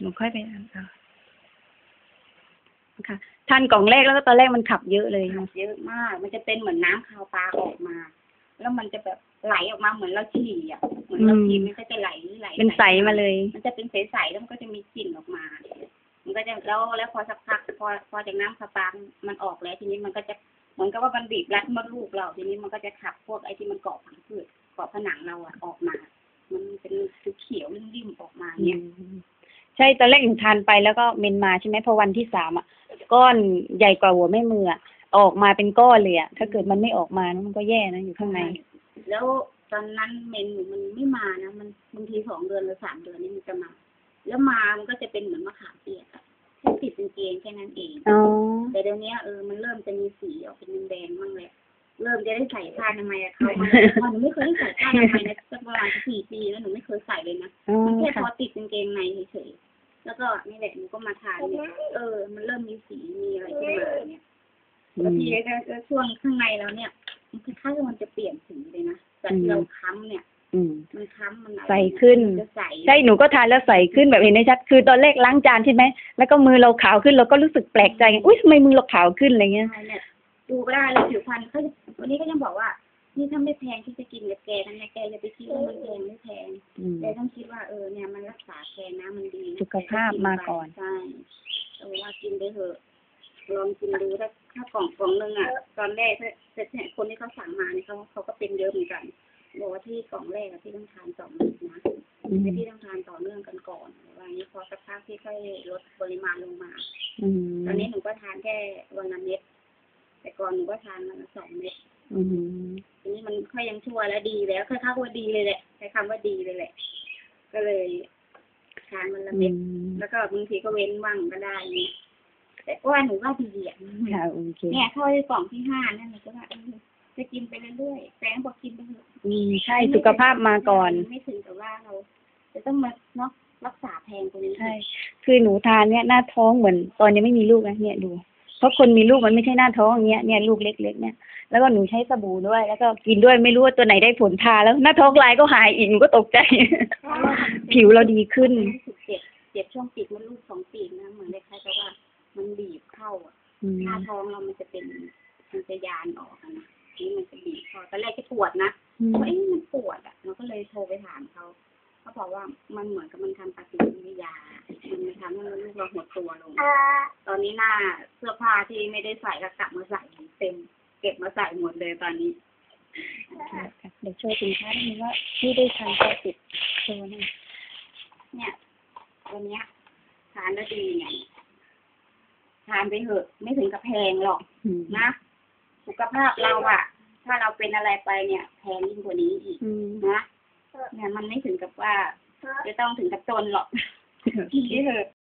หนูค่อยไปอ่านเอาค่ะทานกล่องแรกแล้วก็ตอนแรกมันขับเยอะเลยขับเยอะมาก มันจะเป็นเหมือนน้ำคาวปลาออกมา แล้วมันจะแบบไหลออกมาเหมือนเราฉี่อะ เหมือนเราฉี่อืมมันก็จะไหลไหลเป็นใสมาเลย มันจะเป็นใสๆแล้วมันก็จะมีกลิ่นออกมา มันก็จะแล้วแล้วพอสักพักพอพอจากน้ำคาวปลามันออกแล้ว ทีนี้มันก็จะเหมือนกับว่ามันบีบรัดมดลูกเรา ทีนี้มันก็จะขับพวกไอ้ที่มันเกาะผังผืดเกาะผนังเราอะออกมา มันเป็นเขียวๆริมๆออกมาเนี่ย ใช่ตอนแรกหนูทานไปแล้วก็เมนมาใช่ไหมพอวันที่สามอะก้อนใหญ่กว่าหัวแม่มืออะออกมาเป็นก้อนเลยอะถ้าเกิดมันไม่ออกมานะมันก็แย่นะอยู่ข้างใน แล้วตอนนั้นเมนมันไม่มานะมันบางทีสองเดือนหรือสามเดือนนี่มันจะมา แล้วมามันก็จะเป็นเหมือนมะขามเปียกอะแค่ติดเป็นเกงแค่นั้นเองอ๋อแต่เดี๋ยวนี้เออมันเริ่มจะมีสีออกเป็นแดงๆบ้างแหละเริ่มจะได้ใส่ผ้าทำไมยอะเขามาหนูไม่เคยได้ใส่ผ้าทำไมยนะสักประมาณสี่ปีแล้วหนูไม่เคยใส่เลยนะอ๋อมันแค่พค่ะอติดกางเกงในเฉยๆ แล้วก็นี่แหละหนูก็มาทานเนี่ยเออ มันเริ่มมีสีมีอะไรขึ้นมาเนี่ยอืบางมทีก็ช่วงข้างในแล้วเนี่ยมันคล้ายๆกับมันจะเปลี่ยนสีเลยนะจากที่เราค้ำเนี่ยอืมมันค้ำมันอะไรใสขึ้นจะใสใช่หนูก็ทานแล้วใสขึ้นแบบเห็นได้ชัดคือตอนแรกล้างจานใช่ไหมแล้วก็มือเราขาวขึ้นเราก็รู้สึกแปลกใจไงอุ้ยทำไมมือเราขาวขึ้นอะไรเงี้ยใช่เนี่ยดูก็ได้เลยผิวพรรณเขาวันนี้ก็ยังบอกว่า นี่ถ้าไม่แพงที่จะกินกับแกทำไมแกจะไปคิดว่ามันแพงไม่แพงอืม แกต้องคิดว่าเออเนี่ยมันรักษาแกนะมันดีนะสุขภาพมาก่อน ใช่เออว่ากินไปเถอะลองกินดูถ้าถ้ากล่องกล่องหนึงอะ ตอนแรกถ้าเสร็จเนี่ยคนที่เขาสั่งมาเนี่ยเขาเขาก็เป็นเยอะเหมือนกันบอกว่าที่กล่องแรกอะที่ต้องทานสองเม็ดนะ อืมไม่ที่ต้องทานต่อเนื่องกันก่อนอะไรอย่างนี้พอสักพักที่ค่อยลดปริมาณลงมา อืมตอนนี้หนูก็ทานแค่วันละเม็ด แต่ก่อนหนูก็ทานวันละสองเม็ด อืมทีนี้ มันค่อยยังชั่วแล้วดีแล้วค่อยเข้าว่าดีเลยแหละใช้คำว่าดีเลยแหละ ก็เลยทานวันละอืเม็ดมแล้วก็บางทีก็เว้นบ้างก็ได้นี่แต่ว่าหนูว่าดีอะค่ะโอเคเนี่ยเข้าไปกล่องที่ห้านั่นหนูก็ว่าเออจะกินไปเรื่อยๆแฟนบอกกินไปเถอะอืมใช่สุขภาพมาก่อน ไม่ถึงกับว่าเรา จะต้องมาเนาะรักษาแพงตรงนี้ใช่ คือหนูทานเนี่ยหน้าท้องเหมือน ตอนยังไม่มีลูกนะเนี่ยดู เพราะคนมีลูกมันไม่ใช่หน้าท้องอย่างเงี้ยเนี่ยลูกเล็กๆเนี่ยแล้วก็หนูใช้สบู่ด้วย แล้วก็กินด้วยไม่รู้ว่าตัวไหนได้ผลทาแล้วหน้าท้องลายก็หายอีกหนูก็ตกใจ ผิวเราดีขึ้นรู้สึกเจ็บเจ็บช่วงปีกมันลูกสองปีกนะเหมือนคล้ายๆกับว่า มันบีบเข้าอะอืมหน้าท้องเรามันจะเป็นมันจะยานออกอะนะนี่มันจะบีบเข้าตอนแรกก็ปวดนะอืมว่าเอ๊ะมันปวดอะเราก็เลยโทรไปถามเขาเขาบอกว่ามันเหมือนกับ เราหดตัวลง ตอนนี้หน้าเสื้อผ้าที่ไม่ได้ใส่ก็กลับมาใส่เต็ม เก็บมาใส่หมดเลยตอนนี้ค่ะเดี๋ยวโชว์สินค้าได้ไหมว่าที่ได้ทานก็ติดโชว์หนะเนี่ยวันเนี้ยทานแล้วดีเนี่ยทานไปเถอะ ไม่ถึงกับแพงหรอกอืมนะ สุขภาพเราอะถ้าเราเป็นอะไรไปเนี่ย แพงยิ่งกว่านี้อีกอืมนะเนี่ยมันไม่ถึงกับว่าจะต้องถึงกับจนหรอกกินไปเถอะ